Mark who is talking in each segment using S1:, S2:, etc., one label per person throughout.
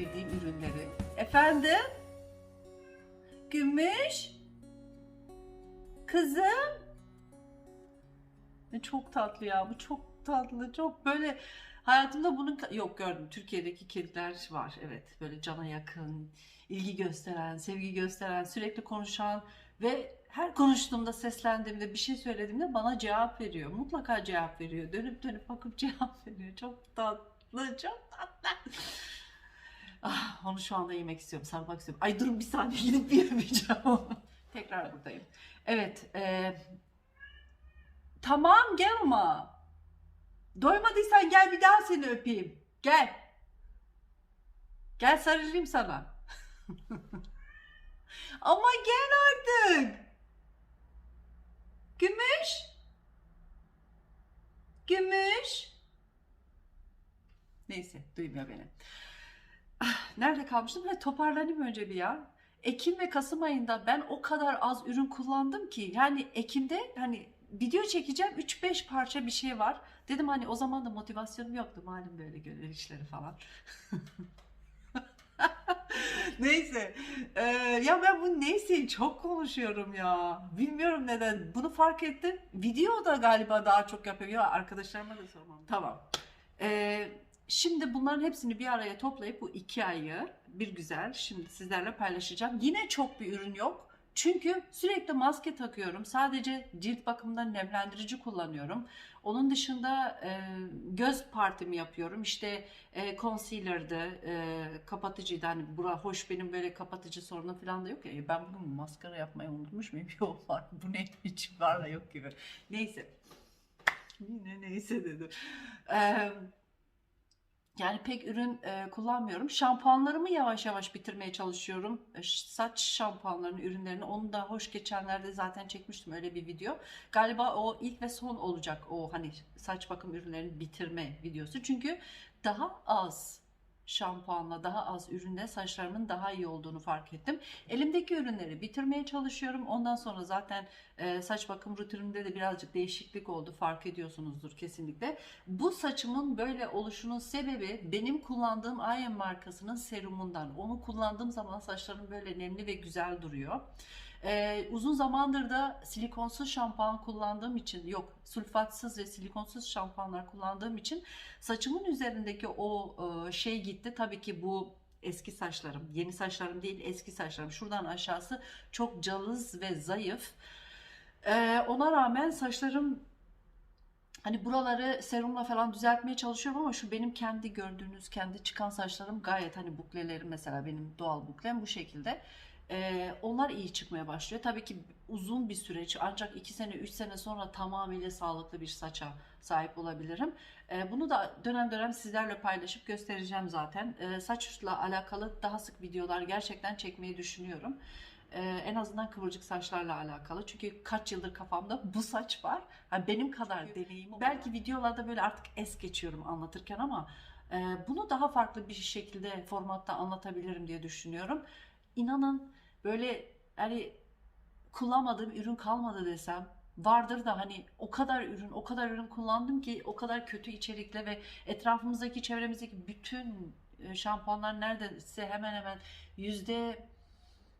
S1: getirdiğim ürünleri. Efendim? Gümüş? Kızım? Ne çok tatlı ya bu çok tatlı çok böyle hayatımda bunun yok gördüm Türkiye'deki kediler var evet böyle cana yakın ilgi gösteren sevgi gösteren sürekli konuşan ve her konuştuğumda seslendiğimde bir şey söylediğimde bana cevap veriyor mutlaka cevap veriyor dönüp dönüp bakıp cevap veriyor çok tatlı çok tatlı Ah, onu şu anda yemek istiyorum, sarmak istiyorum. Ay durun bir saniye gidip bir yemeyeceğim. Tekrar buradayım. Evet. e, tamam gel ama. Doymadıysan gel bir daha seni öpeyim. Gel. Gel sarılayım sana. ama gel artık. Gümüş. Gümüş. Neyse duymuyor beni. Ah, Nerede kalmıştım? Ha, toparlanayım önce bir ya. Ekim ve Kasım ayında ben o kadar az ürün kullandım ki yani Ekim'de hani video çekeceğim 3-5 parça bir şey var. Dedim hani o zaman da motivasyonum yoktu malum böyle gönül işleri falan. Neyse. Ee, ya ben bu neyse çok konuşuyorum ya. Bilmiyorum neden. Bunu fark ettim. Video da galiba daha çok yapıyor. Ya arkadaşlarıma da sormam. Tamam. Ee, şimdi bunların hepsini bir araya toplayıp bu iki ayı bir güzel şimdi sizlerle paylaşacağım. Yine çok bir ürün yok. Çünkü sürekli maske takıyorum. Sadece cilt bakımından nemlendirici kullanıyorum. Onun dışında e, göz partimi yapıyorum. İşte e, concealer'dı, e, kapatıcıydı. Hani bura hoş benim böyle kapatıcı sorunum falan da yok ya. Ben bugün maskara yapmayı unutmuş muyum? Yok var. Bu ne hiç var da yok gibi. Neyse. Yine neyse dedim. Eee yani pek ürün e, kullanmıyorum. Şampuanlarımı yavaş yavaş bitirmeye çalışıyorum. E, saç şampuanlarını, ürünlerini. Onu da hoş geçenlerde zaten çekmiştim öyle bir video. Galiba o ilk ve son olacak o hani saç bakım ürünlerini bitirme videosu. Çünkü daha az şampuanla, daha az ürünle saçlarımın daha iyi olduğunu fark ettim. Elimdeki ürünleri bitirmeye çalışıyorum. Ondan sonra zaten e, saç bakım rutinimde de birazcık değişiklik oldu. Fark ediyorsunuzdur kesinlikle. Bu saçımın böyle oluşunun sebebi benim kullandığım IM markasının serumundan. Onu kullandığım zaman saçlarım böyle nemli ve güzel duruyor. Ee, uzun zamandır da silikonsuz şampuan kullandığım için yok sulfatsız ve silikonsuz şampuanlar kullandığım için saçımın üzerindeki o e, şey gitti. Tabii ki bu eski saçlarım, yeni saçlarım değil eski saçlarım. Şuradan aşağısı çok cılız ve zayıf. Ee, ona rağmen saçlarım Hani buraları serumla falan düzeltmeye çalışıyorum ama şu benim kendi gördüğünüz kendi çıkan saçlarım gayet hani buklelerim mesela benim doğal buklem bu şekilde. Ee, onlar iyi çıkmaya başlıyor. Tabii ki uzun bir süreç ancak 2 sene 3 sene sonra tamamıyla sağlıklı bir saça sahip olabilirim. Ee, bunu da dönem dönem sizlerle paylaşıp göstereceğim zaten. Ee, saçla alakalı daha sık videolar gerçekten çekmeyi düşünüyorum. Ee, en azından kıvırcık saçlarla alakalı. Çünkü kaç yıldır kafamda bu saç var. Ha, benim kadar deneyimim. Belki videolarda böyle artık es geçiyorum anlatırken ama e, bunu daha farklı bir şekilde formatta anlatabilirim diye düşünüyorum. İnanın böyle hani kullanmadığım ürün kalmadı desem vardır da hani o kadar ürün o kadar ürün kullandım ki o kadar kötü içerikle ve etrafımızdaki çevremizdeki bütün e, şampuanlar neredeyse hemen hemen yüzde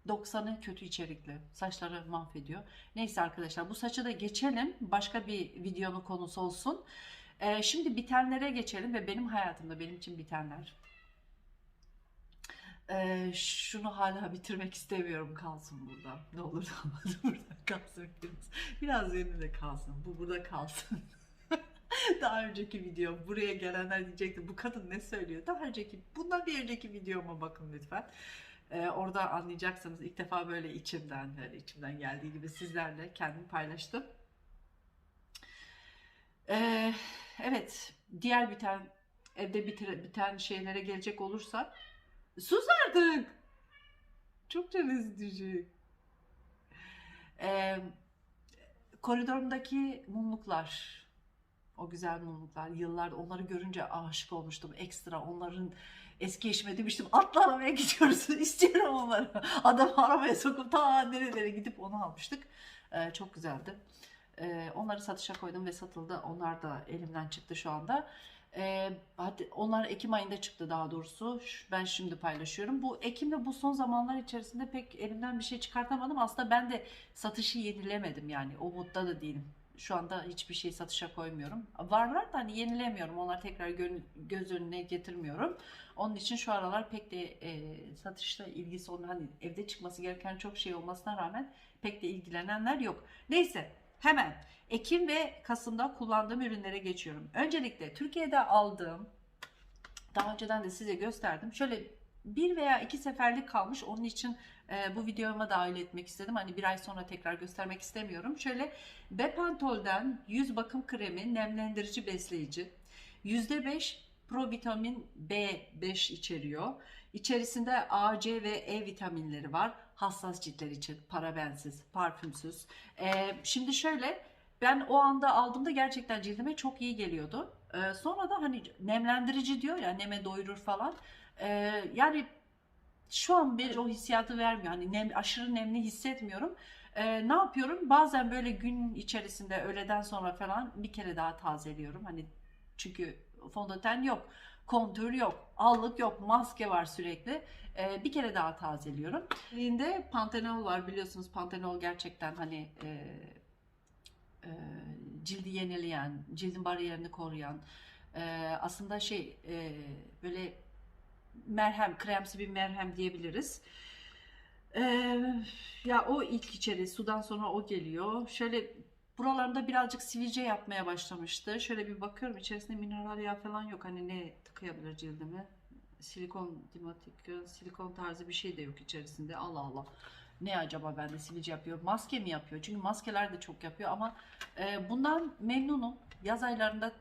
S1: 90'ı kötü içerikli. Saçları mahvediyor. Neyse arkadaşlar bu saçı da geçelim. Başka bir videonun konusu olsun. Ee, şimdi bitenlere geçelim ve benim hayatımda benim için bitenler. Ee, şunu hala bitirmek istemiyorum kalsın burada. Ne olur da burada kalsın biraz. Yerinde kalsın. Bu burada kalsın. Daha önceki video buraya gelenler diyecekti bu kadın ne söylüyor? Daha önceki bundan bir önceki videoma bakın lütfen. Ee, orada anlayacaksınız ilk defa böyle içimden böyle içimden geldiği gibi sizlerle kendimi paylaştım. Ee, evet diğer biten evde biten şeylere gelecek olursak sus artık. Çok canınız düşecek. Ee, koridorumdaki mumluklar o güzel mumluklar yıllar onları görünce aşık olmuştum ekstra onların eski eşime demiştim atla arabaya gidiyoruz istiyorum onları. Adam arabaya sokup ta nerelere gidip onu almıştık. Ee, çok güzeldi. Ee, onları satışa koydum ve satıldı. Onlar da elimden çıktı şu anda Ee, hadi onlar Ekim ayında çıktı daha doğrusu. Ben şimdi paylaşıyorum. Bu Ekim ve bu son zamanlar içerisinde pek elimden bir şey çıkartamadım. Aslında ben de satışı yenilemedim yani. O modda da değilim. Şu anda hiçbir şey satışa koymuyorum. Varlar da hani yenilemiyorum. Onlar tekrar gö- göz önüne getirmiyorum. Onun için şu aralar pek de e, satışla ilgisi olan hani evde çıkması gereken çok şey olmasına rağmen pek de ilgilenenler yok. Neyse hemen Ekim ve Kasım'da kullandığım ürünlere geçiyorum. Öncelikle Türkiye'de aldığım daha önceden de size gösterdim. Şöyle bir veya iki seferlik kalmış. Onun için e, bu videoma dahil etmek istedim. Hani bir ay sonra tekrar göstermek istemiyorum. Şöyle Bepantol'den yüz bakım kremi, nemlendirici besleyici. %5 provitamin B5 içeriyor. İçerisinde A, C ve E vitaminleri var. Hassas ciltler için parabensiz, parfümsüz. E, şimdi şöyle ben o anda aldığımda gerçekten cildime çok iyi geliyordu. Ee, sonra da hani nemlendirici diyor ya neme doyurur falan. Ee, yani şu an bir o hissiyatı vermiyor. Hani nem, aşırı nemli hissetmiyorum. Ee, ne yapıyorum? Bazen böyle gün içerisinde öğleden sonra falan bir kere daha tazeliyorum. Hani çünkü fondöten yok, kontür yok, allık yok, maske var sürekli. Ee, bir kere daha tazeliyorum. Elinde pantenol var biliyorsunuz. Pantenol gerçekten hani e, e, cildi yenileyen, cildin bariyerini koruyan, e, aslında şey e, böyle merhem, kremsi bir merhem diyebiliriz. E, ya o ilk içeri, sudan sonra o geliyor. Şöyle buralarında birazcık sivilce yapmaya başlamıştı. Şöyle bir bakıyorum içerisinde mineral yağ falan yok. Hani ne tıkayabilir cildime? Silikon, dimatik, silikon tarzı bir şey de yok içerisinde. Allah Allah. Ne acaba bende sivilce yapıyor? Maske mi yapıyor? Çünkü maskeler de çok yapıyor ama e, bundan memnunum. Yaz aylarında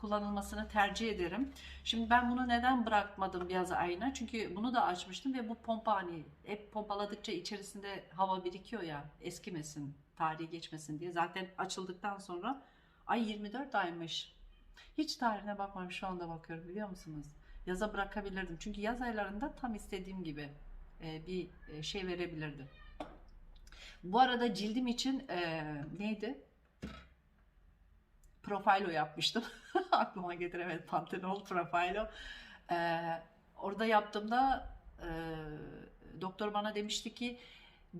S1: kullanılmasını tercih ederim. Şimdi ben bunu neden bırakmadım yaz ayına? Çünkü bunu da açmıştım ve bu pompa hani hep pompaladıkça içerisinde hava birikiyor ya eskimesin, tarihi geçmesin diye. Zaten açıldıktan sonra ay 24 aymış. Hiç tarihine bakmam şu anda bakıyorum biliyor musunuz? Yaza bırakabilirdim. Çünkü yaz aylarında tam istediğim gibi e, bir e, şey verebilirdi. Bu arada cildim için e, neydi? Profilo yapmıştım. Aklıma getiremedim. Pantenol Profilo. Orada yaptığımda doktor bana demişti ki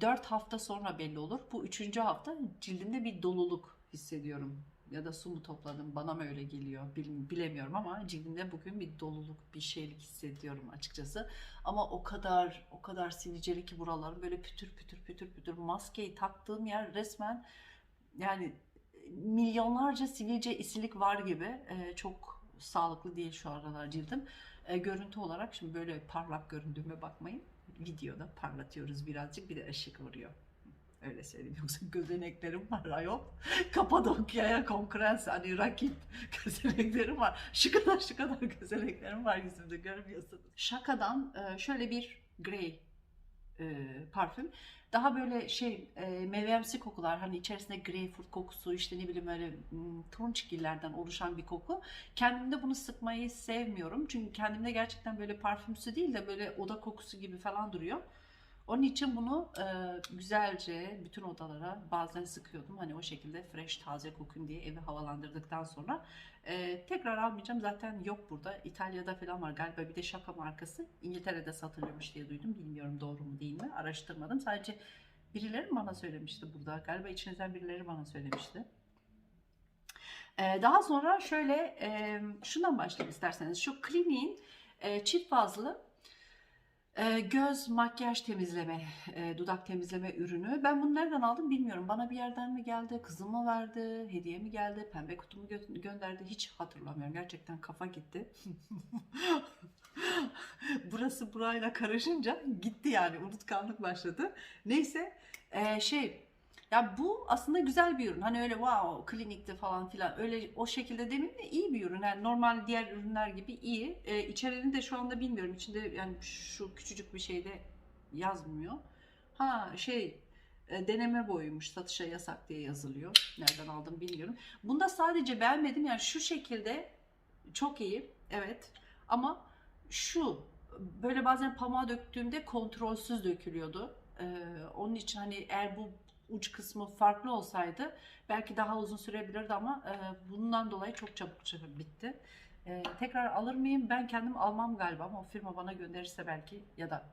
S1: 4 hafta sonra belli olur. Bu 3. hafta cildimde bir doluluk hissediyorum. Ya da su mu topladım bana mı öyle geliyor bil- bilemiyorum ama cildimde bugün bir doluluk bir şeylik hissediyorum açıkçası. Ama o kadar o kadar sivilceli ki buralarım böyle pütür pütür pütür pütür maskeyi taktığım yer resmen yani milyonlarca sivilce isilik var gibi Ee, çok sağlıklı değil şu aralar cildim. Ee, görüntü olarak şimdi böyle parlak göründüğüme bakmayın. Videoda parlatıyoruz birazcık bir de ışık vuruyor. Öyle söyleyeyim. Yoksa gözeneklerim var ayol. Kapadokya'ya konkurans hani rakip gözeneklerim var. Şu kadar şu gözeneklerim var yüzümde görmüyorsunuz. Şakadan e, şöyle bir grey e, parfüm. Daha böyle şey e, meyvemsi kokular hani içerisinde greyfurt kokusu işte ne bileyim öyle m, turunçgillerden oluşan bir koku. Kendimde bunu sıkmayı sevmiyorum. Çünkü kendimde gerçekten böyle parfümsü değil de böyle oda kokusu gibi falan duruyor. Onun için bunu e, güzelce bütün odalara bazen sıkıyordum. Hani o şekilde fresh, taze kokun diye evi havalandırdıktan sonra e, tekrar almayacağım. Zaten yok burada. İtalya'da falan var galiba bir de şaka markası. İngiltere'de satılıyormuş diye duydum. Bilmiyorum doğru mu değil mi? Araştırmadım. Sadece birileri bana söylemişti burada. Galiba içinizden birileri bana söylemişti. E, daha sonra şöyle e, şundan başlayayım isterseniz. Şu Clinique'in e, çift fazlı göz makyaj temizleme, e, dudak temizleme ürünü. Ben bunu nereden aldım bilmiyorum. Bana bir yerden mi geldi, kızım mı verdi, hediye mi geldi, pembe kutumu gö- gönderdi hiç hatırlamıyorum. Gerçekten kafa gitti. Burası burayla karışınca gitti yani unutkanlık başladı. Neyse e, şey ya bu aslında güzel bir ürün. Hani öyle wow klinikte falan filan öyle o şekilde demeyeyim de iyi bir ürün. Yani normal diğer ürünler gibi iyi. Ee, içeriğini de şu anda bilmiyorum. İçinde yani şu küçücük bir şeyde yazmıyor. Ha şey e, deneme boyuymuş. Satışa yasak diye yazılıyor. Nereden aldım bilmiyorum. Bunda sadece beğenmedim. Yani şu şekilde çok iyi. Evet. Ama şu böyle bazen pamuğa döktüğümde kontrolsüz dökülüyordu. Ee, onun için hani eğer bu uç kısmı farklı olsaydı belki daha uzun sürebilirdi ama e, bundan dolayı çok çabuk çabuk bitti. e, tekrar alır mıyım? Ben kendim almam galiba ama o firma bana gönderirse belki ya da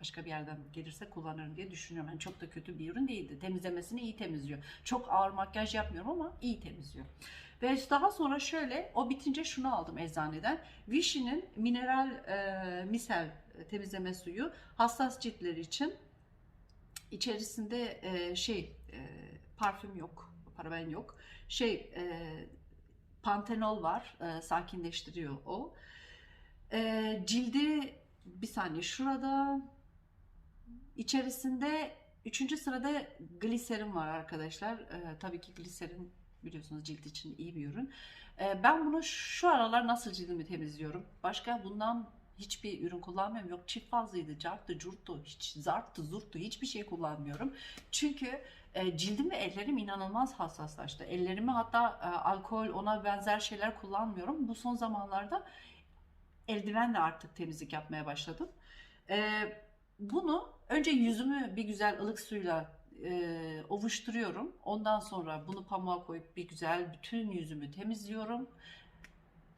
S1: başka bir yerden gelirse kullanırım diye düşünüyorum. Yani çok da kötü bir ürün değildi. Temizlemesini iyi temizliyor. Çok ağır makyaj yapmıyorum ama iyi temizliyor. Ve daha sonra şöyle o bitince şunu aldım eczaneden. Vichy'nin mineral e, misel temizleme suyu hassas ciltler için içerisinde e, şey e, parfüm yok, paraben yok. Şey e, pantenol var, e, sakinleştiriyor o. E, cildi bir saniye şurada içerisinde üçüncü sırada gliserin var arkadaşlar. E, tabii ki gliserin biliyorsunuz cilt için iyi bir ürün. E, ben bunu şu aralar nasıl cildimi temizliyorum? Başka bundan hiçbir ürün kullanmıyorum. Yok çift fazlaydı, carttı, curttu, hiç zarttı, zurttu hiçbir şey kullanmıyorum. Çünkü e, cildim ve ellerim inanılmaz hassaslaştı. Ellerimi hatta e, alkol, ona benzer şeyler kullanmıyorum. Bu son zamanlarda eldivenle artık temizlik yapmaya başladım. E, bunu önce yüzümü bir güzel ılık suyla e, ovuşturuyorum. Ondan sonra bunu pamuğa koyup bir güzel bütün yüzümü temizliyorum.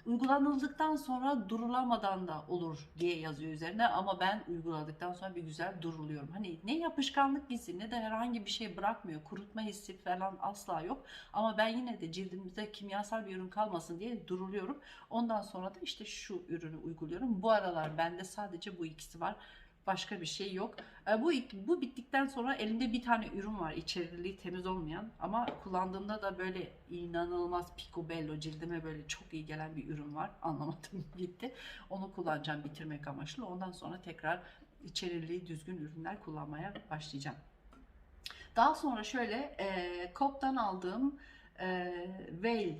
S1: Uygulanıldıktan sonra durulamadan da olur diye yazıyor üzerine ama ben uyguladıktan sonra bir güzel duruluyorum. Hani ne yapışkanlık hissi ne de herhangi bir şey bırakmıyor. Kurutma hissi falan asla yok. Ama ben yine de cildimizde kimyasal bir ürün kalmasın diye duruluyorum. Ondan sonra da işte şu ürünü uyguluyorum. Bu aralar bende sadece bu ikisi var. Başka bir şey yok. E, Bu bu bittikten sonra elimde bir tane ürün var içeriliği temiz olmayan ama kullandığımda da böyle inanılmaz picobello cildime böyle çok iyi gelen bir ürün var. Anlamadım gitti. Onu kullanacağım bitirmek amaçlı. Ondan sonra tekrar içeriliği düzgün ürünler kullanmaya başlayacağım. Daha sonra şöyle e, Coop'tan aldığım e, Veil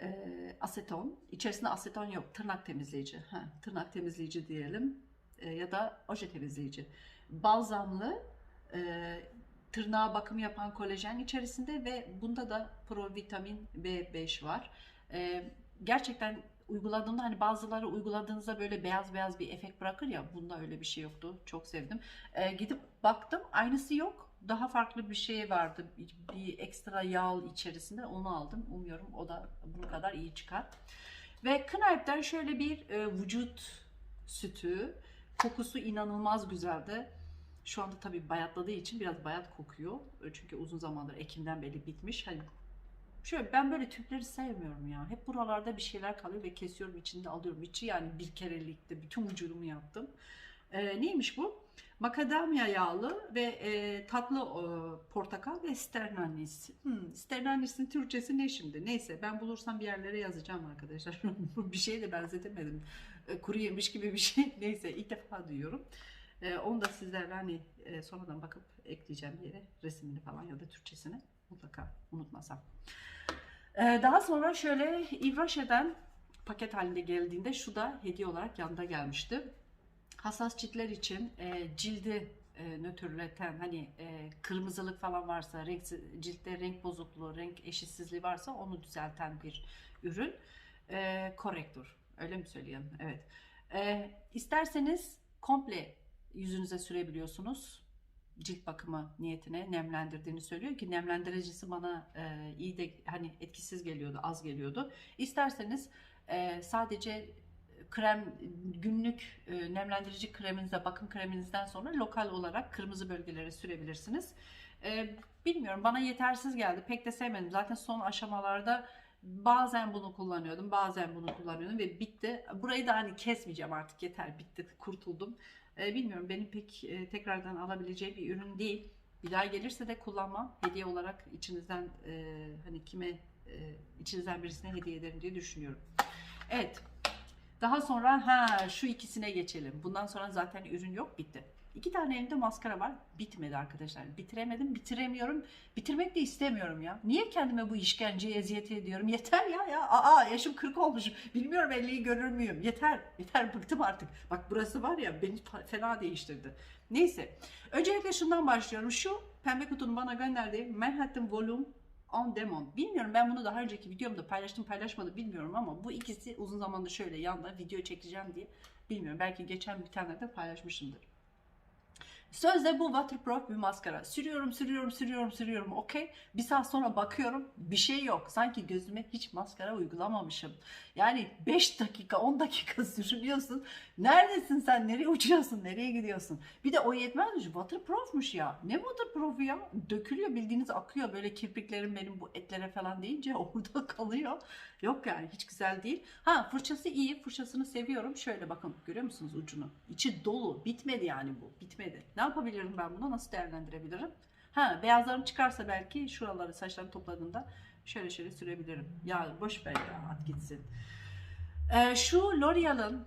S1: e, aseton. İçerisinde aseton yok. Tırnak temizleyici. Ha, tırnak temizleyici diyelim e, ya da oje temizleyici. Balzamlı e, tırnağa bakım yapan kolajen içerisinde ve bunda da provitamin B5 var. E, gerçekten uyguladığımda hani bazıları uyguladığınızda böyle beyaz beyaz bir efekt bırakır ya bunda öyle bir şey yoktu. Çok sevdim. E, gidip baktım aynısı yok. Daha farklı bir şey vardı. Bir, bir ekstra yağ içerisinde onu aldım. Umuyorum o da bunun kadar iyi çıkar. Ve Knight'ten şöyle bir e, vücut sütü. Kokusu inanılmaz güzeldi. Şu anda tabii bayatladığı için biraz bayat kokuyor. Çünkü uzun zamandır Ekim'den beri bitmiş. Hani şöyle ben böyle tüpleri sevmiyorum ya. Hep buralarda bir şeyler kalıyor ve kesiyorum içinde alıyorum. İçi yani bir kerelikte bütün vücudumu yaptım. Ee, neymiş bu? Makadamya yağlı ve e, tatlı e, portakal ve sternanis. Hmm, sternanis'in Türkçesi ne şimdi? Neyse ben bulursam bir yerlere yazacağım arkadaşlar. bir şeye de benzetemedim. E, kuru yemiş gibi bir şey. Neyse ilk defa duyuyorum. E, onu da sizlerle hani e, sonradan bakıp ekleyeceğim yere resimini falan ya da Türkçesini mutlaka unutmasam. E, daha sonra şöyle İvraşe'den paket halinde geldiğinde şu da hediye olarak yanında gelmişti. Hassas ciltler için e, cildi e, nötrleten hani e, kırmızılık falan varsa, renk, ciltte renk bozukluğu, renk eşitsizliği varsa onu düzelten bir ürün. E, korektur. Öyle mi söyleyeyim? Evet. E, isterseniz komple yüzünüze sürebiliyorsunuz. Cilt bakımı niyetine nemlendirdiğini söylüyor ki nemlendiricisi bana e, iyi de hani etkisiz geliyordu, az geliyordu. İsterseniz e, sadece krem günlük e, nemlendirici kreminize, bakım kreminizden sonra lokal olarak kırmızı bölgelere sürebilirsiniz. E, bilmiyorum bana yetersiz geldi. Pek de sevmedim. Zaten son aşamalarda bazen bunu kullanıyordum, bazen bunu kullanıyordum ve bitti. Burayı da hani kesmeyeceğim artık yeter bitti, kurtuldum. E, bilmiyorum benim pek e, tekrardan alabileceği bir ürün değil. Bir daha gelirse de kullanmam. Hediye olarak içinizden e, hani kime e, içinizden birisine hediye ederim diye düşünüyorum. Evet. Daha sonra ha şu ikisine geçelim. Bundan sonra zaten ürün yok bitti. İki tane elimde maskara var. Bitmedi arkadaşlar. Bitiremedim, bitiremiyorum. Bitirmek de istemiyorum ya. Niye kendime bu işkenceye eziyet ediyorum? Yeter ya ya. Aa yaşım 40 olmuş. Bilmiyorum 50'yi görür müyüm? Yeter. Yeter bıktım artık. Bak burası var ya beni fena değiştirdi. Neyse. Öncelikle şundan başlıyorum. Şu pembe kutunun bana gönderdiği Manhattan Volume on demand. Bilmiyorum ben bunu daha önceki videomda paylaştım paylaşmadım bilmiyorum ama bu ikisi uzun zamandır şöyle yanda video çekeceğim diye bilmiyorum. Belki geçen bir tane de paylaşmışımdır. Sözde bu waterproof bir maskara. Sürüyorum, sürüyorum, sürüyorum, sürüyorum. Okey. Bir saat sonra bakıyorum bir şey yok. Sanki gözüme hiç maskara uygulamamışım. Yani 5 dakika, 10 dakika sürünüyorsun. Neredesin sen? Nereye uçuyorsun? Nereye gidiyorsun? Bir de o yetmezmiş. Waterproofmuş ya. Ne waterproof ya? Dökülüyor bildiğiniz akıyor. Böyle kirpiklerim benim bu etlere falan deyince orada kalıyor. Yok yani hiç güzel değil. Ha fırçası iyi. Fırçasını seviyorum. Şöyle bakın görüyor musunuz ucunu? İçi dolu. Bitmedi yani bu. Bitmedi. Ne yapabilirim ben bunu? Nasıl değerlendirebilirim? Ha beyazlarım çıkarsa belki şuraları saçlarımı topladığımda şöyle şöyle sürebilirim. Ya boş ver ya at gitsin. Ee, şu L'Oreal'ın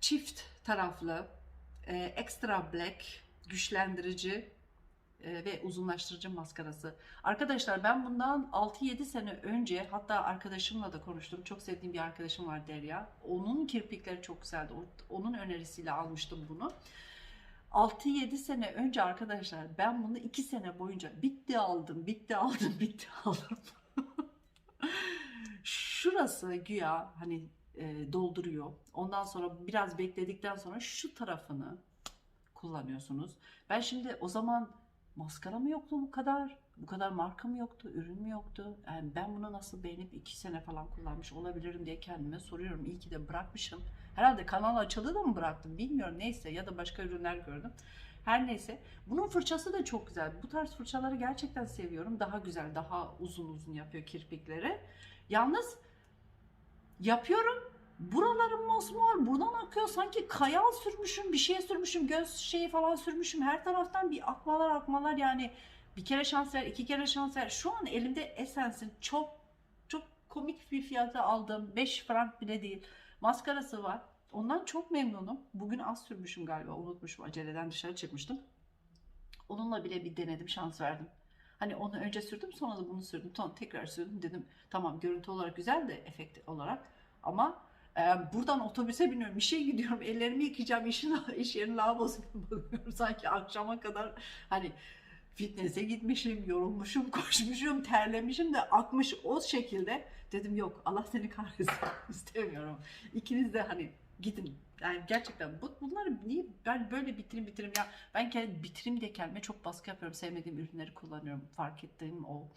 S1: çift taraflı e, Extra Black güçlendirici e, ve uzunlaştırıcı maskarası. Arkadaşlar ben bundan 6-7 sene önce hatta arkadaşımla da konuştum. Çok sevdiğim bir arkadaşım var Derya. Onun kirpikleri çok güzeldi. Onun önerisiyle almıştım bunu. 6-7 sene önce arkadaşlar ben bunu 2 sene boyunca bitti aldım, bitti aldım, bitti aldım. Şurası güya hani e, dolduruyor. Ondan sonra biraz bekledikten sonra şu tarafını kullanıyorsunuz. Ben şimdi o zaman maskara mı yoktu bu kadar? Bu kadar marka mı yoktu? Ürün mü yoktu? Yani ben bunu nasıl beğenip 2 sene falan kullanmış olabilirim diye kendime soruyorum. İyi ki de bırakmışım. Herhalde kanal açıldı da mı bıraktım bilmiyorum neyse ya da başka ürünler gördüm. Her neyse. Bunun fırçası da çok güzel. Bu tarz fırçaları gerçekten seviyorum. Daha güzel, daha uzun uzun yapıyor kirpikleri. Yalnız yapıyorum. Buralarım mosmor. Buradan akıyor. Sanki kayal sürmüşüm, bir şey sürmüşüm, göz şeyi falan sürmüşüm. Her taraftan bir akmalar akmalar yani. Bir kere şans ver, iki kere şans ver. Şu an elimde Essence'in çok çok komik bir fiyata aldığım 5 frank bile değil maskarası var. Ondan çok memnunum. Bugün az sürmüşüm galiba. Unutmuşum. Aceleden dışarı çıkmıştım. Onunla bile bir denedim, şans verdim. Hani onu önce sürdüm, sonra da bunu sürdüm. Sonra tekrar sürdüm. Dedim tamam görüntü olarak güzel de efekt olarak. Ama e, buradan otobüse biniyorum, bir şey gidiyorum, ellerimi yıkayacağım, işin, iş yerinin lavabosuna bakıyorum. Sanki akşama kadar hani fitness'e gitmişim, yorulmuşum, koşmuşum, terlemişim de akmış o şekilde. Dedim yok Allah seni kahretsin istemiyorum. İkiniz de hani gidin. Yani gerçekten bu, bunları niye ben böyle bitirim bitirim ya ben kendi bitirim diye kendime çok baskı yapıyorum. Sevmediğim ürünleri kullanıyorum. Fark ettiğim o.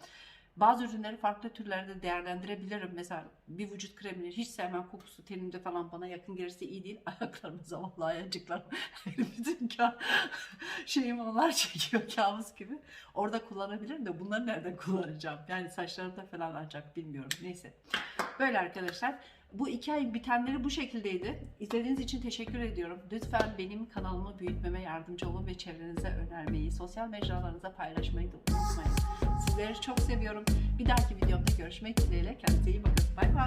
S1: Bazı ürünleri farklı türlerde değerlendirebilirim. Mesela bir vücut kremini hiç sevmem kokusu tenimde falan bana yakın gelirse iyi değil. Ayaklarım zavallı ayacıklar. Bütün şeyim onlar çekiyor kabus gibi. Orada kullanabilirim de bunları nereden kullanacağım? Yani saçlarımda falan ancak bilmiyorum. Neyse. Böyle arkadaşlar. Bu iki ay bitenleri bu şekildeydi. İzlediğiniz için teşekkür ediyorum. Lütfen benim kanalımı büyütmeme yardımcı olun ve çevrenize önermeyi, sosyal mecralarınıza paylaşmayı da unutmayın. Sizleri çok seviyorum. Bir dahaki videomda görüşmek dileğiyle. Kendinize iyi bakın. Bay bay.